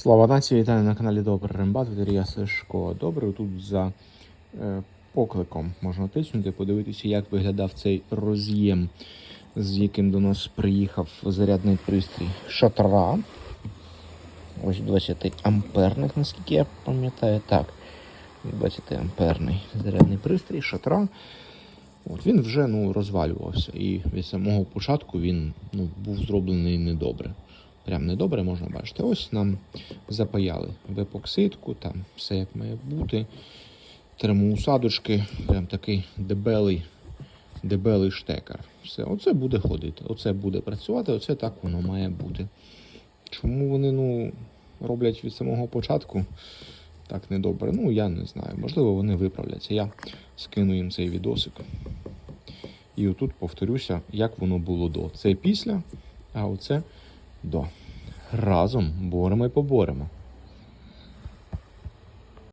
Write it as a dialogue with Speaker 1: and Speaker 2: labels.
Speaker 1: Слава нації, вітаю на каналі Добрий Рембат, Валерія Сашко. Добре, тут за е, покликом можна тиснути, подивитися, як виглядав цей роз'єм, з яким до нас приїхав зарядний пристрій шатра. Ось 20 амперних, наскільки я пам'ятаю. Так, 20 амперний зарядний пристрій шатра. От він вже ну, розвалювався. І від самого початку він ну, був зроблений недобре. Прям недобре можна бачити. Ось нам запаяли в там все як має бути. Термоусадочки, прям такий дебелий, дебелий штекер. Все, оце буде ходити, оце буде працювати, оце так воно має бути. Чому вони ну, роблять від самого початку так недобре? Ну, я не знаю. Можливо, вони виправляться. Я скину їм цей відосик. І отут повторюся, як воно було до. Це після, а оце до. Разом боремо і поборемо.